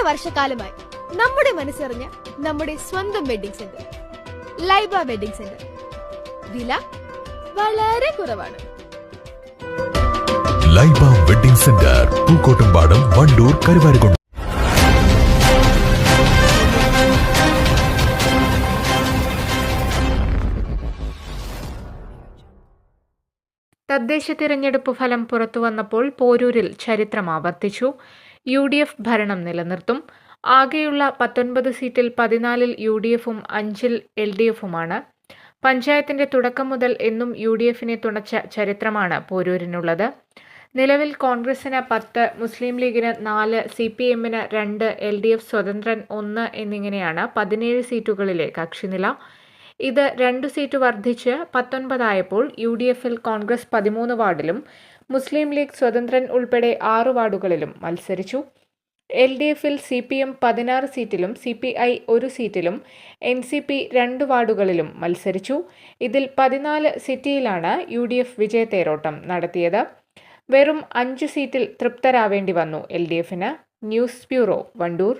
രണ്ട് വർഷക്കാലമായി നമ്മുടെ മനസ്സറിഞ്ഞ നമ്മുടെ സ്വന്തം wedding centre Laiba wedding centre. വില വളരെ കുറവാണ്. Laiba wedding centre Pookkottumpadam Wandoor Karuvarakundu. തദ്ദേശ തിരഞ്ഞെടുപ്പ് ഫലം പുറത്തുവന്നപ്പോൾ പോരൂരിൽ ചരിത്രം ആവർത്തിച്ചു. യു ഡി എഫ് ഭരണം നിലനിർത്തും. ആകെയുള്ള പത്തൊൻപത് സീറ്റിൽ പതിനാലിൽ യു ഡി എഫും അഞ്ചിൽ എൽ ഡി എഫുമാണ്. പഞ്ചായത്തിന്റെ തുടക്കം മുതൽ എന്നും യു ഡി എഫിനെ തുണച്ച ചരിത്രമാണ് പോരൂരിനുള്ളത്. നിലവിൽ കോൺഗ്രസിന് പത്ത് മുസ്ലിം ലീഗിന് നാല് സി പി എമ്മിന് രണ്ട് എൽ ഡി എഫ് സ്വതന്ത്രൻ ഒന്ന് എന്നിങ്ങനെയാണ് പതിനേഴ് സീറ്റുകളിലെ കക്ഷിനില. ഇത് രണ്ട് സീറ്റ് വർദ്ധിച്ച് പത്തൊൻപതായപ്പോൾ യു ഡി എഫിൽ കോൺഗ്രസ് പതിമൂന്ന് വാർഡിലും മുസ്ലിം ലീഗ് സ്വതന്ത്രൻ ഉൾപ്പെടെ ആറ് വാർഡുകളിലും മത്സരിച്ചു. എൽ ഡി എഫിൽ സി പി എം പതിനാറ് സീറ്റിലും സി പി ഐ ഒരു സീറ്റിലും എൻ സി പി രണ്ട് വാർഡുകളിലും മത്സരിച്ചു. ഇതിൽ പതിനാല് സിറ്റിയിലാണ് യു ഡി എഫ് വിജയത്തേരോട്ടം നടത്തിയത്. വെറും അഞ്ച് സീറ്റിൽ തൃപ്തരാവേണ്ടി വന്നു എൽ ഡി എഫിന്. News bureau Wandoor.